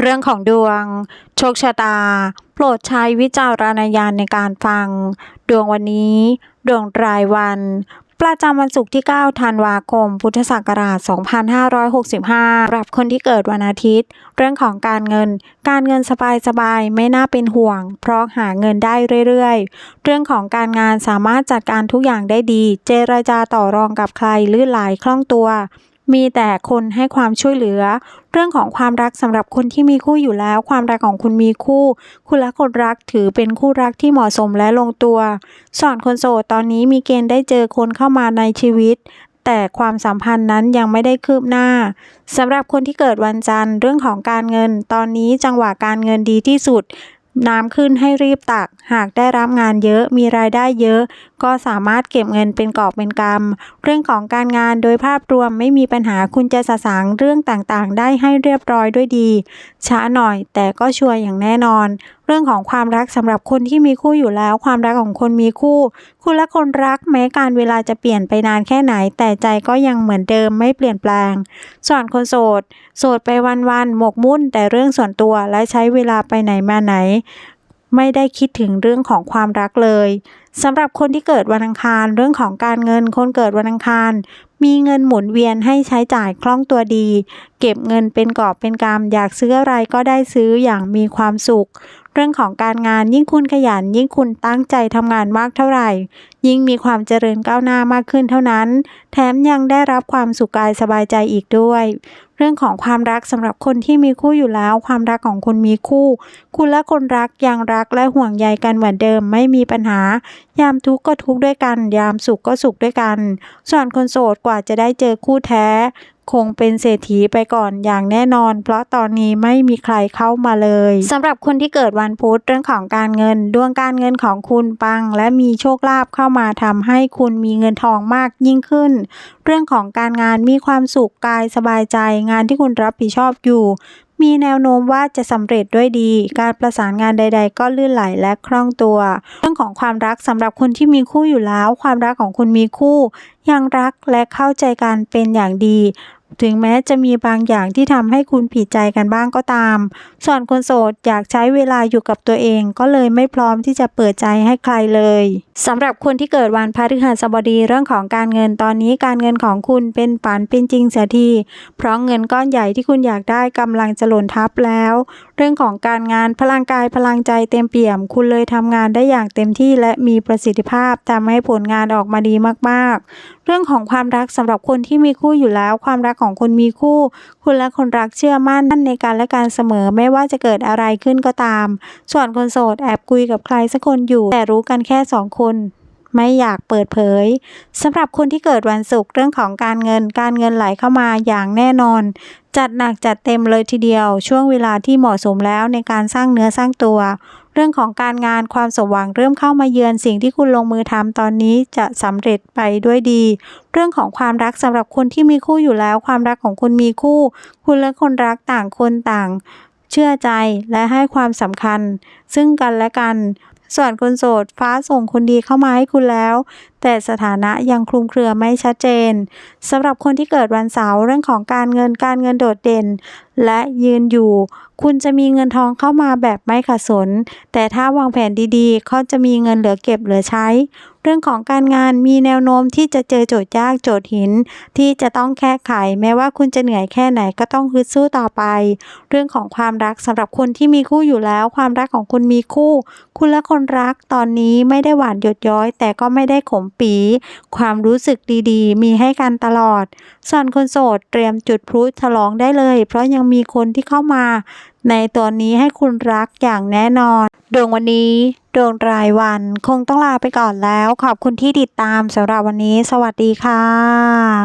เรื่องของดวง โชคชะตา โปรดใช้วิจารณญาณในการฟัง ดวงวันนี้ ดวงรายวัน ประจำวันศุกร์ที่ 9 ธันวาคม พุทธศักราช 2565สำหรับคนที่เกิดวันอาทิตย์ เรื่องของการเงิน การเงินสบายๆ ไม่น่าเป็นห่วง เพราะหาเงินได้เรื่อยๆ เรื่องของการงานสามารถจัดการทุกอย่างได้ดี เจรจาต่อรองกับใครลื่นไหลคล่องตัว มีแต่คนให้ความช่วยเหลือ เรื่องของความรักสำหรับคนที่มีคู่อยู่แล้ว ความรักของคุณมีคู่ คุณและคนรักถือเป็นคู่รักที่เหมาะสมและลงตัวส่วนคนโสดตอนนี้มีเกณฑ์ได้เจอคนเข้ามาในชีวิตแต่ความสัมพันธ์นั้นยังไม่ได้คืบหน้าสำหรับคนที่เกิดวันจันทร์เรื่องของการเงิน ตอนนี้จังหวะการเงินดีที่สุด น้ำขึ้นให้รีบตัก หากได้รับงานเยอะมีรายได้เยอะ ก็สามารถเก็บเงินเป็นกอบเป็นกำเรื่องของการงานโดยภาพรวมไม่มีปัญหาคุณจะสะสางเรื่องต่างๆ ได้ให้เรียบร้อยด้วยดี ช้าหน่อยแต่ก็ชัวร์อย่างแน่นอน เรื่องของความรักสำหรับคนที่มีคู่อยู่แล้ว ความรักของคนมีคู่ คุณและคนรักแม้การเวลาจะเปลี่ยนไปนานแค่ไหน แต่ใจก็ยังเหมือนเดิมไม่เปลี่ยนแปลง ส่วนคนโสด โสดไปวันๆหมกมุ่นแต่เรื่องส่วนตัวและใช้เวลาไปไหนมาไหน ไม่ได้คิดถึงเรื่องของความรักเลยสำหรับคนที่เกิดวันอังคารเรื่องของการเงินคนเกิดวันอังคารมีเงินหมุนเวียนให้ใช้จ่ายคล่องตัวดี เก็บเงินเป็นกอบเป็นกำอยากซื้ออะไรก็ได้ซื้ออย่างมีความสุขเรื่องของการงานยิ่งคุณขยัน ยิ่งคุณตั้งใจทำงานมากเท่าไหร่ ยิ่งมีความเจริญก้าวหน้ามากขึ้นเท่านั้น แถมยังได้รับความสุขกายสบายใจอีกด้วย เรื่องของความรักสำหรับคนที่มีคู่อยู่แล้ว ความรักของคุณมีคู่ คุณและคนรักยังรักและห่วงใยกันเหมือนเดิมไม่มีปัญหา ยามทุกข์ก็ทุกข์ด้วยกัน ยามสุขก็สุขด้วยกัน ส่วนคนโสดกว่าจะได้เจอคู่แท้คงเป็นเศรษฐีไปก่อนอย่างแน่นอน เพราะตอนนี้ไม่มีใครเข้ามาเลยสำหรับคนที่เกิดวันพุธเรื่องของการเงิน ดวงการเงินของคุณปัง และมีโชคลาภเข้ามาทำให้คุณมีเงินทองมากยิ่งขึ้น เรื่องของการงานมีความสุขกายสบายใจ งานที่คุณรับผิดชอบอยู่ มีแนวโน้มว่าจะสำเร็จด้วยดี การประสานงานใด ๆ ก็ลื่นไหลและคล่องตัว เรื่องของความรักสำหรับคนที่มีคู่อยู่แล้ว ความรักของคุณมีคู่ ยังรักและเข้าใจกันเป็นอย่างดี ถึงแม้จะมีบางอย่างที่ทำให้คุณผิดใจกันบ้างก็ตาม ส่วนคนโสดอยากใช้เวลาอยู่กับตัวเองก็เลยไม่พร้อมที่จะเปิดใจให้ใครเลยสำหรับคนที่เกิดวันพฤหัสบดีเรื่องของการเงินตอนนี้การเงินของคุณเป็นฝันเป็นจริงเสียทีเพราะเงินก้อนใหญ่ที่คุณอยากได้กำลังจะหล่นทับแล้ว เรื่องของการงานพลังกายพลังใจเต็มเปี่ยม คุณเลยทำงานได้อย่างเต็มที่และมีประสิทธิภาพทำให้ผลงานออกมาดีมากๆ เรื่องของความรักสำหรับคนที่มีคู่อยู่แล้ว ความรักของคนมีคู่ คุณและคนรักเชื่อมั่นในการและการเสมอไม่ว่าจะเกิดอะไรขึ้นก็ตาม ส่วนคนโสดแอบคุยกับใครสักคนอยู่ แต่รู้กันแค่สองคนไม่อยากเปิดเผยสำหรับคนที่เกิดวันศุกร์เรื่องของการเงิน การเงินไหลเข้ามาอย่างแน่นอน จัดหนักจัดเต็มเลยทีเดียว ช่วงเวลาที่เหมาะสมแล้วในการสร้างเนื้อสร้างตัว เรื่องของการงานความสมหวังเริ่มเข้ามาเยือนสิ่งที่คุณลงมือทำตอนนี้จะสำเร็จไปด้วยดี เรื่องของความรักสำหรับคนที่มีคู่อยู่แล้ว ความรักของคุณมีคู่ คุณและคนรักต่างคนต่าง เชื่อใจและให้ความสำคัญ ซึ่งกันและกันส่วนคนโสดฟ้าส่งคนดีเข้ามาให้คุณแล้วแต่สถานะยังคลุมเครือไม่ชัดเจนสำหรับคนที่เกิดวันเสาร์เรื่องของการเงินการเงินโดดเด่น และยืนอยู่ คุณจะมีเงินทองเข้ามาแบบไม่ขัดสน แต่ถ้าวางแผนดีๆเขาจะมีเงินเหลือเก็บเหลือใช้ เรื่องของการงานมีแนวโน้มที่จะเจอโจทย์ยากโจทย์หิน ที่จะต้องแก้ไข แม้ว่าคุณจะเหนื่อยแค่ไหนก็ต้องฮึดสู้ต่อไป เรื่องของความรักสำหรับคนที่มีคู่อยู่แล้ว ความรักของคุณมีคู่ คุณและคนรักตอนนี้ไม่ได้หวานหยดย้อย แต่ก็ไม่ได้ขมปี ความรู้สึกดีๆ มีให้กันตลอด ส่วนคนโสดเตรียมจุดพลุฉลองได้เลย เพราะยังมีคนที่เข้ามา ในตัวนี้ให้คุณรักอย่างแน่นอน ดวงวันนี้ ดวงรายวันคงต้องลาไปก่อนแล้ว ขอบคุณที่ติดตามสำหรับวันนี้ สวัสดีค่ะ